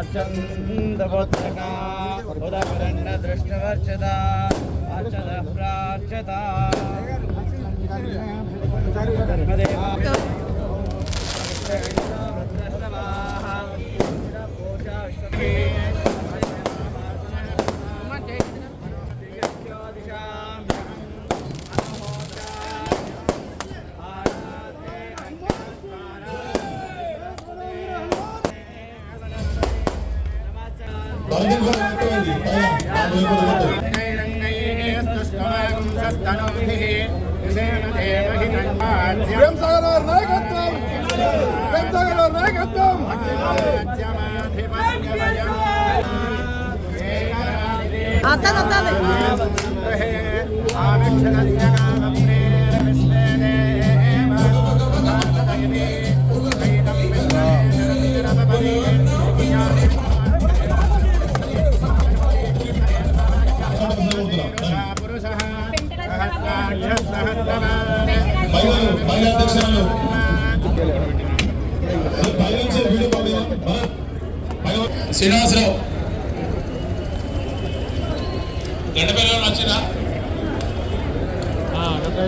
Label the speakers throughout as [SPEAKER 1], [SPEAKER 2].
[SPEAKER 1] अचन्दवोत्सका उदपरन्नदृष्टवर्चदा अचदः प्रार्चता धर्मदेवा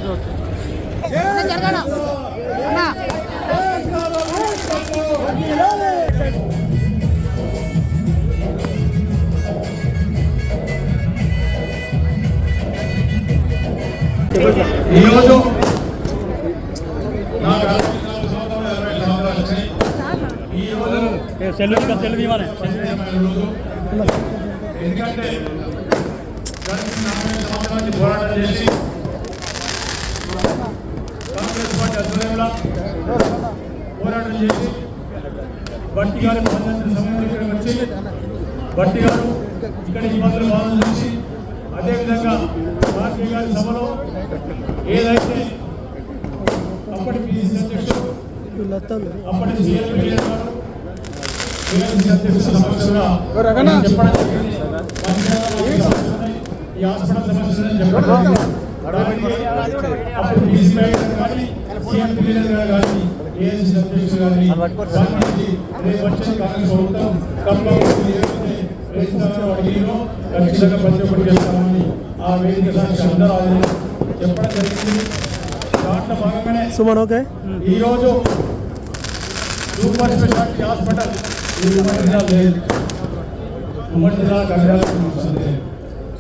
[SPEAKER 1] రోజు
[SPEAKER 2] cell cell.
[SPEAKER 1] ఎందుకంటే పోరాటం చేసి కాంగ్రెస్ పార్టీ ఆధ్వర్యంలో పోరాటం చేసి బట్టి గారి మహోన్నత సమయంలో ఇక్కడికి వచ్చి బట్టి గారు ఇక్కడ ఇబ్బందులు బాధలు చూసి అదేవిధంగా భారతీయ గారి సభలో ఏదైతే అప్పటి పిసిసి అధ్యక్షుడు అప్పటి సీఎం చెప్పడం. ఈ హాస్పిటల్ సమస్యలను చెప్పడం అప్పుడు పిసిసి కానీ సీఎం గారు కానీ ఏఐసిసి అధ్యక్షుడు గారిని స్పందించి రేపు వచ్చే కాంగ్రెస్ ప్రభుత్వం తప్పకుండా ఏదైతే రైతులను అడిగినో ఖచ్చితంగా ప్రతి ఒక్కటి చేస్తామని ఆ వేదిక సాక్షి అందరూ ఆయన చెప్పడం జరిగింది దాంట్లో భాగంగానే
[SPEAKER 3] సుమన్ ఓకే
[SPEAKER 1] ఈరోజు సూపర్ స్పెషాలిటీ హాస్పిటల్ ఈ ఉమ్మడి జిల్లా లేదు ఉమ్మడి జిల్లా కళ్యాణం వస్తుంది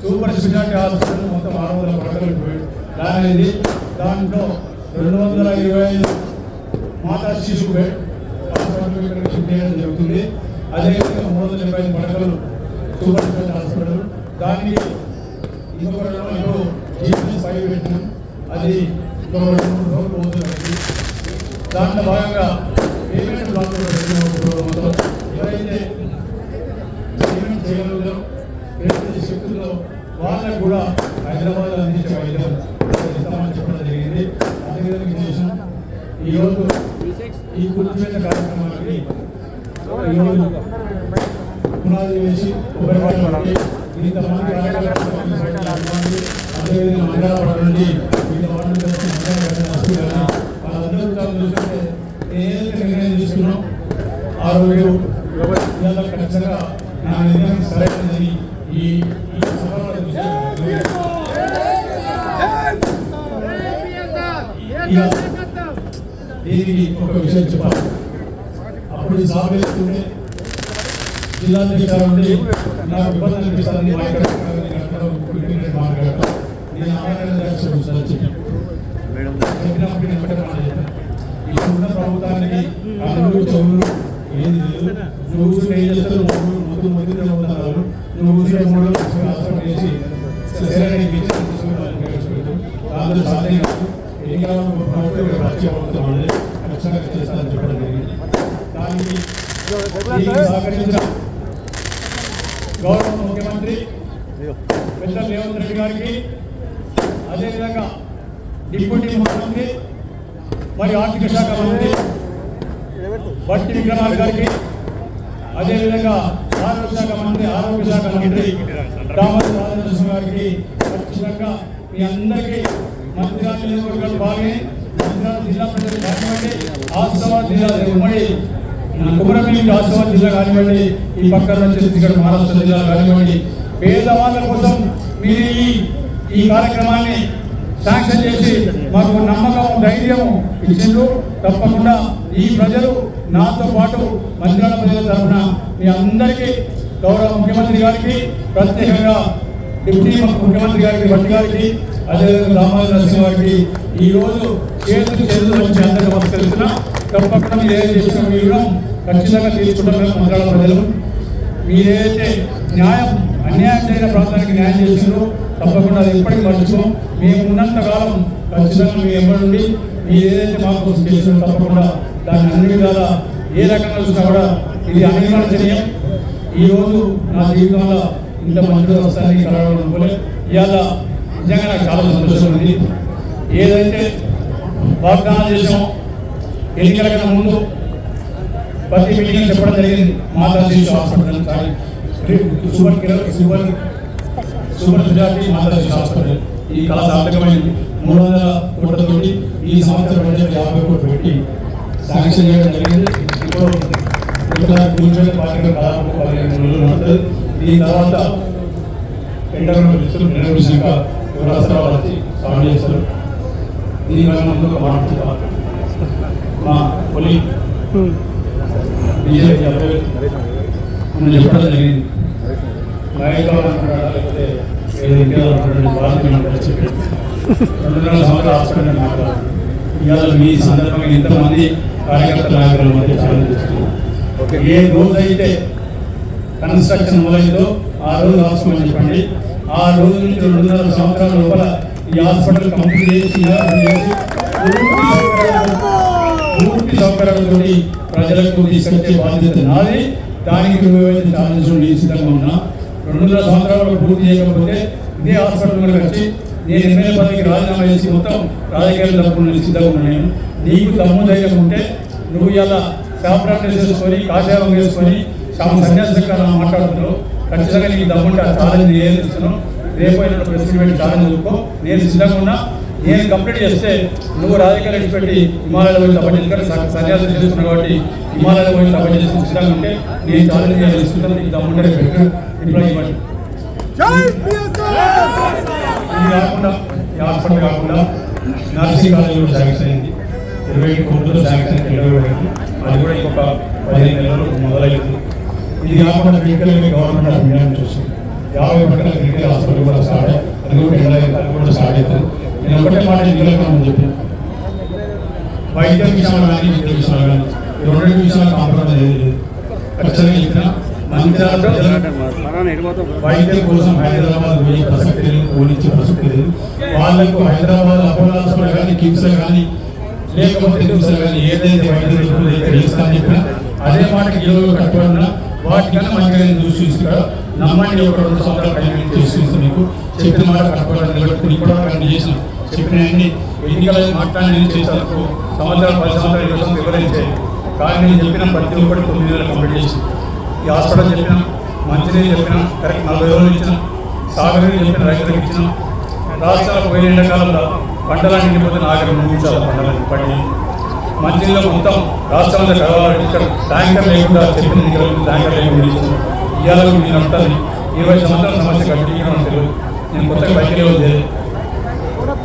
[SPEAKER 1] సూపర్ స్పెషాలిటీ హాస్పిటల్ మొత్తం ఆరు వందల పడకలు ప్లాన్ అయింది దాంట్లో రెండు వందల ఇరవై ఐదు మాతా శిశు చేయడం జరుగుతుంది. అదేవిధంగా మూడు వందల ఇరవై ఐదు పడకలు సూపర్ హాస్పిటల్. దానికి ఇంకొక రెండు జీపీఎస్ ఫైవ్ పెట్టినాం. అది ఇంకొక రెండు రోజులు దాంట్లో భాగంగా పేమెంట్ బ్లాక్ ఎవరైతే పేమెంట్ చేయగలుగుతారో పేమెంట్ శక్తుల్లో వాళ్ళకు కూడా హైదరాబాద్ అందించే వైద్యం ఇస్తామని చెప్పడం జరిగింది అదేవిధంగా ఇది చేసాం ఈరోజు ఈ కూర్చున్న కార్యక్రమానికి ఈరోజు పునాది వేసి ఉపయోగపడి ఇంతమంది అదేవిధంగా మండలపడ నుండి తీసుకున్నాం. ఆ రోజు ఖచ్చితంగా నా నిర్ణయం ఈ సభలో దీనికి ఒక విషయం చెప్పాలి. అప్పుడు ఈ జిల్లాధికారి వేస్తుంటే ఉండి నాకు ఇబ్బంది అనిపిస్తుంది మాట్లాడతాను నేను ఆవేదన చెప్పినప్పుడు నేను ఇప్పుడున్న ప్రభుత్వానికి కళ్ళు చెవులు ఏది లేదు. నువ్వు కూర్చుని ఏం చేస్తారు ముందు ముద్దు ఉన్నారు నువ్వు కూర్చుని మూడు లక్షలు హాస్పిటల్ చేసి శరీరానికి ఇచ్చి తీసుకుని వాళ్ళకి ప్రవేశపెట్టు. దాంట్లో సాధ్యం కాదు. ఏం ప్రభుత్వం ఇక్కడ వచ్చే ఖచ్చితంగా చేస్తానని చెప్పడం జరిగింది. దానికి సహకరించిన గౌరవ ముఖ్యమంత్రి పెద్దలు రేవంత్ రెడ్డి గారికి అదేవిధంగా డిప్యూటీ ముఖ్యమంత్రి మరి ఆర్థిక శాఖ మంత్రి బట్టి విక్రమార్ గారికి అదేవిధంగా ఆరోగ్య శాఖ మంత్రి ఆరోగ్య శాఖ మంత్రి రామచంద్ర గారికి ఖచ్చితంగా మీ అందరికీ మంత్రిరాజ నియోజకవర్గాలు బాగానే మంత్రిరాజు జిల్లా ప్రజలు కానివ్వండి ఆసిఫాబాద్ జిల్లా ఉమ్మడి కుమరమిల్లి ఆసిఫాబాద్ జిల్లా కానివ్వండి ఈ పక్కన నుంచి మహారాష్ట్ర జిల్లా కానివ్వండి పేదవాళ్ళ కోసం మీరు ఈ ఈ కార్యక్రమాన్ని శాంక్షన్ చేసి మాకు నమ్మకం ధైర్యం ఇచ్చిండ్రు తప్పకుండా ఈ ప్రజలు నాతో పాటు మంత్రాల ప్రజల తరఫున మీ అందరికీ గౌరవ ముఖ్యమంత్రి గారికి ప్రత్యేకంగా డిప్యూటీ ముఖ్యమంత్రి గారికి భట్టి గారికి అదేవిధంగా రామారావు నరసింహారెడ్డి గారికి ఈ రోజు చేతులు చేతులు వచ్చి అందరికీ నమస్కరిస్తున్నా. తప్పకుండా మీరు ఏం చేసిన మీ రుణం ఖచ్చితంగా తీసుకుంటాం మంత్రాల ప్రజలు. మీరేదైతే న్యాయం అన్యాయం జరిగిన ప్రాంతానికి న్యాయం చేసినారో తప్పకుండా అది ఎప్పటికీ మర్చిపోం. మేము ఉన్నంత కాలం ఖచ్చితంగా మీ ఎప్పటి నుండి మీరు ఏదైతే మాకు చేసిందో తప్పకుండా దాన్ని అన్ని విధాలా ఏ రకంగా చూసినా కూడా ఇది అనివార్యనీయం ఈ రోజు నా జీవితంలో ఇంత మంది వస్తారని కలవడం అనుకోలే ఇవాళ నిజంగా నాకు చాలా సంతోషం ఉంది. ఏదైతే వాగ్దానం చేసామో ఎన్నికల కన్నా ముందు ప్రతి మీటింగ్ చెప్పడం జరిగింది. మాతా శిశు హాస్పిటల్ సారీ సూపర్ కిరో- సూపర్ సూపర్ మెజార్టీ మాతా శిశు హాస్పిటల్. ఈ కళ సార్థకమైంది. మూడు వందల కోట్లతోటి ఈ సంవత్సరం బడ్జెట్ యాభై కోట్లు పెట్టి శాంక్షన్ చేయడం జరిగింది. ఇప్పుడు కూర్చొని పార్టీ దాదాపు పదిహేను రోజులు ఉంటుంది దీని తర్వాత ఎండలో నిర్వహించాక వివరాలు వచ్చి దీనివల్ల ఒక మాట మా కొలి బీజేపీ అభ్యర్థి చెప్పడం జరిగింది. నాయకులు అంటున్నాడా లేకపోతే ఏదో ఇంకేదో సంవత్సరాలు హాస్పిటల్ మాట్లాడు ఇవాళ మీ సందర్భంగా ఎంతమంది కార్యకర్త నాయకుల మధ్య ఛాలెంజ్ చేస్తున్నాం ఏ రోజైతే కన్స్ట్రక్షన్ మొదలైందో ఆ రోజు రాసుకోమని చెప్పండి. ఆ రోజు నుంచి రెండున్నర సంవత్సరాల లోపల ఈ హాస్పిటల్ కంప్లీట్ చేసి పూర్తి సౌకర్యాలతో- ప్రజలకు తీసుకొచ్చే బాధ్యత నాది. దానికి నువ్వేమైతే ఛాలెంజ్ సిద్ధంగా ఉన్నా. రెండున్నర సంవత్సరాలు పూర్తి చేయకపోతే ఇదే హాస్పిటల్ వచ్చి నేను ఎమ్మెల్యే పదవికి రాజీనామా చేసి మొత్తం రాజకీయాలు తప్పుకుని సిద్ధంగా ఉన్నాను నీకు దమ్ము ధైర్యం ఉంటే నువ్వు ఇలా శాప్రాక్టీస్ చేసుకొని కాషాయం చేసుకొని సన్యాసంగా మాట్లాడుతున్నావు. ఖచ్చితంగా నీకు దమ్ముంటే ఆ ఛాలెంజ్ ఏం ఇస్తున్నావు రేపు అయినా ప్రెస్ మీట్ ఛాలెంజ్ చూసుకో నేను సిద్ధంగా ఉన్నా. నేను కంప్లీట్ చేస్తే నువ్వు రాజకీయాలు విడిచిపెట్టి హిమాలయాలు పోయి తప్ప ఎందుకంటే సన్యాసం చేసుకున్నావు కాబట్టి హిమాలయాలు పోయి తప్ప చేసుకుని సిద్ధంగా ఉంటే నేను ఛాలెంజ్ చేయాలి ఇస్తున్నాను నీకు దమ్ముంటే పెట్టు ఇవ్వండి ఇది కాకుండా ఈ హాస్పిటల్ కాకుండా నర్సింగ్ కాలేజ్ కూడా శాంక్షన్ అయింది. ఇరవై కోట్లు శాంక్షన్ ఇరవై అది కూడా ఇంకొక పదిహేను నెలలు మొదలైంది. ఇది కాకుండా క్లినికల్ గవర్నమెంట్ ఆఫ్ ఇండియా యాభై పక్కన క్లినికల్ హాస్పిటల్ కూడా స్టార్ట్ అది కూడా ఎండ అది కూడా స్టార్ట్ అవుతుంది నేను ఒకటే మాట నిలకమని చెప్పి వైద్య విషయాలు కానీ విద్య విషయాలు కానీ రెండు విషయాలు కాంప్రమైజ్ అయ్యేది ఖచ్చితంగా చెప్పిన వైద్యం కోసం హైదరాబాద్ పోయే ప్రసక్తి లేదు పోలించే ప్రసక్తి లేదు. వాళ్ళకు హైదరాబాద్ అపోలో హాస్పిటల్ కానీ కిమ్స్ కానీ లేకపోతే కిమ్స్ కానీ ఏదైతే వైద్యం ఉంటుందో ఇక్కడ ఇస్తానని అదే మాట ఈరోజు కట్టుబడిన వాటికన్నా మంచిగా నేను చూసి చూసుకురా నమ్మండి ఒక రెండు సంవత్సరాల టైం చేసి మీకు. చెప్పిన మాట కట్టుకోవడం నిలబెట్టుకుని కూడా అన్ని చేసిన చెప్పిన అన్ని ఎన్నికల మాట్లాడి నేను చేశాను. సంవత్సరాలు పది సంవత్సరాలు ఇరవై వివరించాయి. కానీ నేను చెప్పిన ప్రతి ఒక్కటి తొమ్మిది వేల కంప్లీట్ చేసి. ఈ హాస్పిటల్ చెప్పిన మంచినీళ్ళు చెప్పిన కరెక్ట్ నలభై రోజులు ఇచ్చిన సాగర్ చెప్పిన రైతులకు ఇచ్చిన రాష్ట్రాలకు పోయిన ఎండాకాలంలో పంటలన్నీ నిండిపోతే ఆగ్రహం ముగించాలి పంటలన్నీ పండి మంచినీళ్ళు మొత్తం రాష్ట్రంలో అంతా కలవాలంటే ఇక్కడ ట్యాంకర్ లేకుండా చెప్పిన దగ్గర ట్యాంకర్ లేకుండా ఇచ్చిన ఇవాళ నేను అంటాను ఇరవై సంవత్సరాల సమస్య కట్టించడం తెలియదు నేను కొత్తగా బయటలో లేదు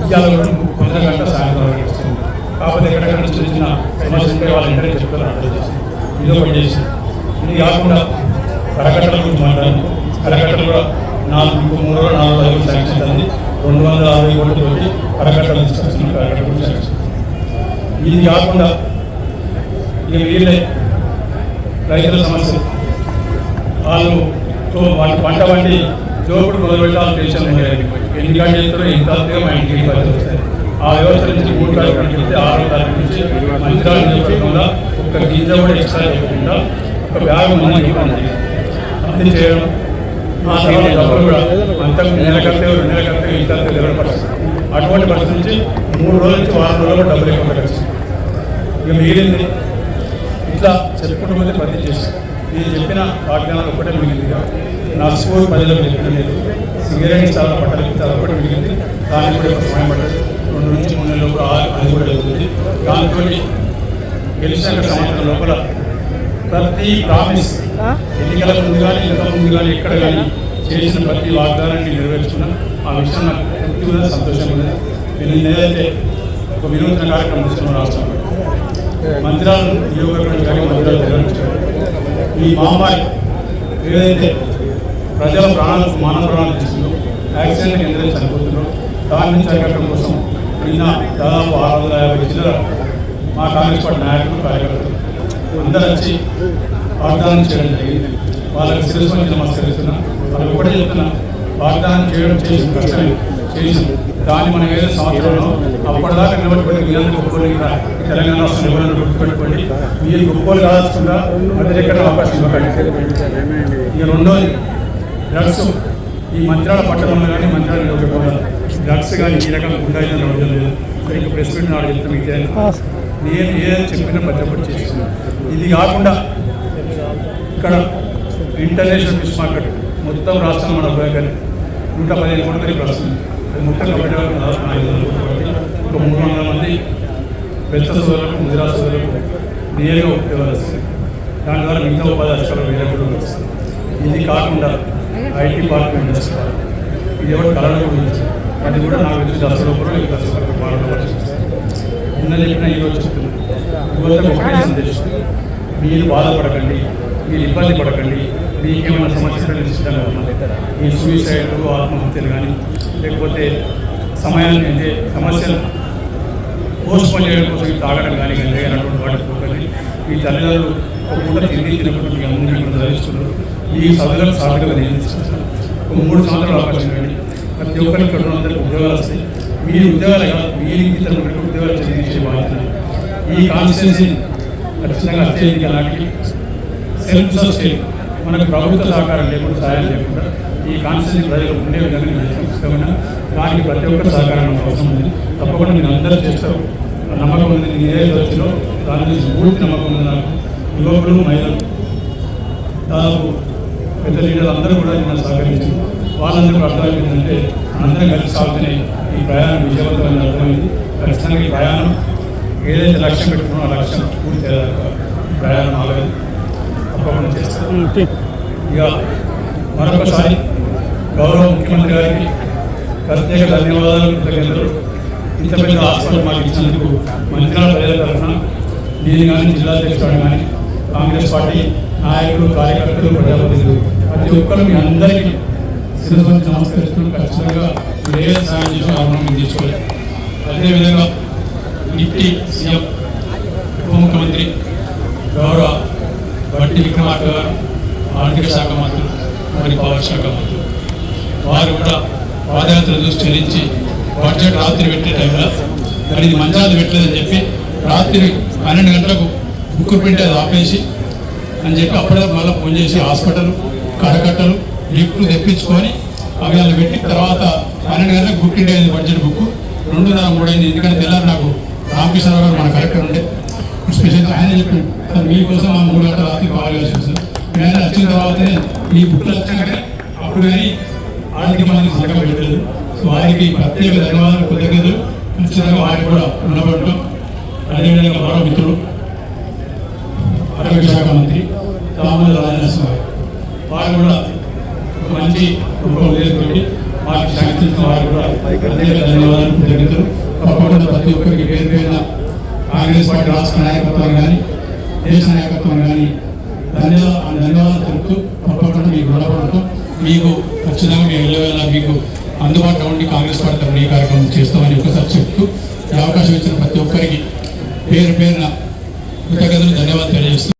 [SPEAKER 1] ఇవాళ కొంత గంట సాయంత్రం ఇస్తుంది కాకపోతే ఎక్కడెక్కడ నుంచి వచ్చిన సమస్యలు ఉంటే వాళ్ళ ఇంటనే చెప్తారు ఇది ఒకటి చేసి. ఇది కాకుండా కరకట్టల గురించి మాట్లాడాను కరకట్టలు కూడా నాలుగు మూడు నాలుగు ఐదు శాంక్షన్ ఉంది రెండు వందల అరవై కోట్లతోటి కరకట్టలు తీసుకొస్తున్నాం కరకట్ట శాంక్షన్ ఇది కాకుండా ఇక వీళ్ళే రైతుల సమస్య. వాళ్ళు వాళ్ళ పంట వండి జోపుడు మొదలు పెట్టాలి టెన్షన్ ఎన్ని కాళ్ళు చేస్తారో ఎంత మా ఇంటికి వస్తాయి ఆ వ్యవస్థ నుంచి మూడు తారీఖు వెళ్తే ఆరో తారీఖు నుంచి మంచిరాలు నియోజకవర్గంలో ఒక గింజ కూడా ఎక్స్ట్రా చేయకుండా ఒక బ్యాగ్ మందికి ఇవ్వండి. అది చేయడం. ఆ తర్వాత డబ్బులు కూడా అంతకు నెల కట్టే రెండు నెల కట్టే ఇంత తెలియని అటువంటి పరిస్థితి నుంచి మూడు రోజుల నుంచి వారం రోజులు డబ్బులు ఖర్చు ఇక మిగిలింది ఇట్లా చెప్పుకుంటూ పోతే ప్రతి చేసి నేను చెప్పిన వాగ్దానాలు ఒకటే మిగిలింది. నర్సుకో ప్రజలకు చెప్పిన లేదు. సింగరేణి చాలా పట్టాలి చాలా ఒకటి మిగిలింది. దానికి కూడా సమయం పట్టదు. రెండు నుంచి మూడు నెలల లోపల అది కూడా వెళ్తుంది దాంతో గెలిచిన సంవత్సరం లోపల ప్రతి ప్రామిస్ ఎన్నికల ముందు కానీ ఎన్నికల ముందు కానీ ఎక్కడ కానీ చేసిన ప్రతి వాగ్దానాన్ని నెరవేర్చుకున్నా. ఆ విషయం నాకు తృప్తిగా సంతోషంగా ఉంది. నేను ఏదైతే ఒక వినూత్న కార్యక్రమం తీసుకున్న రాష్ట్రంలో మందిరాలు నియోగకరణ కానీ మందిరాలు నిర్వహించారు ఈ మహమ్మారి ఏదైతే ప్రజల ప్రాణాలకు మానవ ప్రాణాలు తీసుకుందో యాక్సిడెంట్ కేంద్రం చనిపోతుందో దాని నుంచి అరికట్టడం కోసం నిన్న దాదాపు ఆరు వందల యాభై జిల్లాల మా కాంగ్రెస్ పార్టీ నాయకులు కార్యకర్తలు అందరూ వచ్చి వాగ్దానం చేయడం జరిగింది. వాళ్ళకి శిరస్సు నమస్కరిస్తున్నా. వాళ్ళు కూడా చెప్తున్నా వాగ్దానం చేయడం చేసి చేసి దాన్ని మనం ఏదో సంవత్సరంలో అప్పటిదాకా నిలబెట్టుకుని మీరందరూ గొప్పలు తెలంగాణ రాష్ట్రం నిబంధనలు గుర్తుపెట్టుకోండి. మీరు గొప్పలు కావాల్సుకున్నా మధ్య ఎక్కడ అవకాశం ఇవ్వకండి. ఇక రెండోది డ్రగ్స్. ఈ మంత్రాల పట్టణంలో కానీ మంత్రాలు నియోజకవర్గంలో డ్రగ్స్ కానీ ఈ రకంగా ఉండాలని అవసరం లేదు. ఇంకా ప్రెస్ మీట్ నాడు చెప్తాను మీకు. నేను ఏదైనా చెప్పినా భద్రపడి చేస్తున్నాను ఇది కాకుండా ఇక్కడ ఇంటర్నేషనల్ ఫిష్ మార్కెట్. మొత్తం రాష్ట్రం మన ఉపయోగాన్ని నూట పదిహేను కోట్లకి ఇప్పుడు వస్తుంది. అది మొత్తం ఒక మూడు వందల మంది పెద్ద సోదరులకు ముదిరా సోదరులకు నేరుగా ఉద్యోగాలు వస్తాయి. దాని ద్వారా మిగతా ఉపాధి అవసరాలు వేరే కూడా వస్తాయి. ఇది కాకుండా ఐటీ పార్క్ ఇండస్ట్రీ ఇది ఎవరు కళలు కూడా అది కూడా నాకు తెలిసి దశ లోపల ఈ దశ వరకు పాలన నిన్న చెప్పిన ఈరోజు చెప్తున్నాను. ఒకటే సందేశం. మీరు బాధపడకండి మీరు ఇబ్బంది పడకండి. మీకేమైనా సమస్యలు నిశ్చితంగా ఉన్నాయి ఈ సూసైడ్ ఆత్మహత్యలు కానీ లేకపోతే సమయాన్ని అంటే సమస్యలు పోస్ట్ పోన్ చేయడం కోసం తాగడం కానీ కానీ అటువంటి వాటికి పోకండి మీ తల్లిదండ్రులు ఒక పూట తిండి తినకుండా మీ అమ్మ మీకు చదివిస్తున్నారు ఈ చదువులకు సాధకగా నేను ఒక మూడు సంవత్సరాలు అవకాశం కానీ ప్రతి ఒక్కరికి ఇక్కడ అందరికీ ఉద్యోగాలు వస్తాయి. మీ ఉద్యోగాలు కాదు మీరు ఇతరులకు ఉద్యోగాలు చదివించే బాధ్యత. ఈ కాన్స్టిట్యున్సీ ఖచ్చితంగా అత్యధిక నాటికి సెల్ఫ్ సస్టైన్ మనకు ప్రభుత్వ సహకారం లేకుండా సహాయం లేకుండా ఈ కాన్స్టిట్యూషన్ ప్రజలు ఉండే విధంగా దానికి ప్రతి ఒక్కరి సహకారం అవసరం ఉంది. తప్పకుండా మీరు అందరూ చేస్తారు. నమ్మకం ఉంది. నేను ఏదైతే దాని నుంచి పూర్తి నమ్మకం ఉంది నాకు. యువకులు మహిళలు దాదాపు పెద్ద లీడర్లు అందరూ కూడా నేను సహకరించి వాళ్ళందరూ అర్థమైందంటే అందరం కలిసి సాగుతూనే ఈ ప్రయాణం విజయవంతమైన అర్థమైంది. ఖచ్చితంగా ఈ ప్రయాణం ఏదైతే లక్ష్యం పెట్టుకున్నామో ఆ లక్ష్యం పూర్తి చేయాలి ప్రయాణం ఆగదు. తప్పకుండా చేస్తాను ఇక మరొకసారి గౌరవ ముఖ్యమంత్రి గారికి ప్రత్యేక ధన్యవాదాలు కృతజ్ఞతలు. ఇంత పెద్ద హాస్పిటల్ మాకు ఇచ్చినందుకు మంత్రిగాల ప్రజల తరఫున నేను కానీ జిల్లా అధ్యక్షుడు కానీ కాంగ్రెస్ పార్టీ నాయకులు కార్యకర్తలు ప్రజాప్రతినిధులు ప్రతి ఒక్కరు మీ అందరికీ శిరస్సు నమస్కరిస్తూ ఖచ్చితంగా ఏ సాయం చేసినా అవసరం తీసుకోలేదు అదేవిధంగా డిప్యూటీ సీఎం ఉప ముఖ్యమంత్రి గౌరవ బట్టి విక్రమార్క గారు ఆర్థిక శాఖ మంత్రులు మరి పవర్ శాఖ మంత్రులు. వారు కూడా పాదయాత్ర చూసి చెల్లించి బడ్జెట్ రాత్రి పెట్టే టైంలో మరి ఇది మంచాలు పెట్టలేదని చెప్పి రాత్రి పన్నెండు గంటలకు బుక్ ప్రింట్ అది ఆపేసి అని చెప్పి అప్పుడే మళ్ళీ ఫోన్ చేసి హాస్పిటల్ కరకట్టలు లిఫ్ట్లు తెప్పించుకొని అవి వాళ్ళు పెట్టి తర్వాత పన్నెండు గంటలకు బుక్ అయింది బడ్జెట్ బుక్ రెండున్నర మూడు ఎందుకంటే తెల్లారు నాకు రామకృష్ణరావు గారు మన కలెక్టర్ ఉండే. స్పెషల్గా ఆయన చెప్పాడు. సార్ మీకోసం ఆ మూడు గంటల రాత్రి బాగా చేసి సార్. నేను వచ్చిన తర్వాతనే ఈ బుక్లు వచ్చాకనే అప్పుడు కానీ వాళ్ళకి మనకి సగం పెట్టలేదు. సో వారికి ప్రత్యేక ధన్యవాదాలు కృతజ్ఞతలు. ఖచ్చితంగా వారికి కూడా రుణపడటం. అదేవిధంగా మరో మిత్రుడు ఆరోగ్య శాఖ మంత్రి రామోజీ రాజనరసింహ గారు. వారు కూడా మంచి రూపం వేసుకొని వారికి శాంతించిన వారు కూడా ప్రత్యేక ధన్యవాదాలు కృతజ్ఞతలు. తప్పకుండా ప్రతి ఒక్కరికి పేరు పేరున కాంగ్రెస్ పార్టీ రాష్ట్ర నాయకత్వాన్ని కానీ దేశ నాయకత్వాన్ని కానీ ధన్యవాదాలు ధన్యవాదాలు తెలుపుతూ తప్పకుండా మీకు రుణపడుతూ మీకు ఖచ్చితంగా మేము వెళ్ళవేళ మీకు అందుబాటులో ఉండి కాంగ్రెస్ పార్టీ తరఫున ఈ కార్యక్రమం చేస్తామని ఒకసారి చెప్తూ ఈ అవకాశం ఇచ్చిన ప్రతి ఒక్కరికి పేరు పేరున కృతజ్ఞతలు ధన్యవాదాలు తెలియజేస్తూ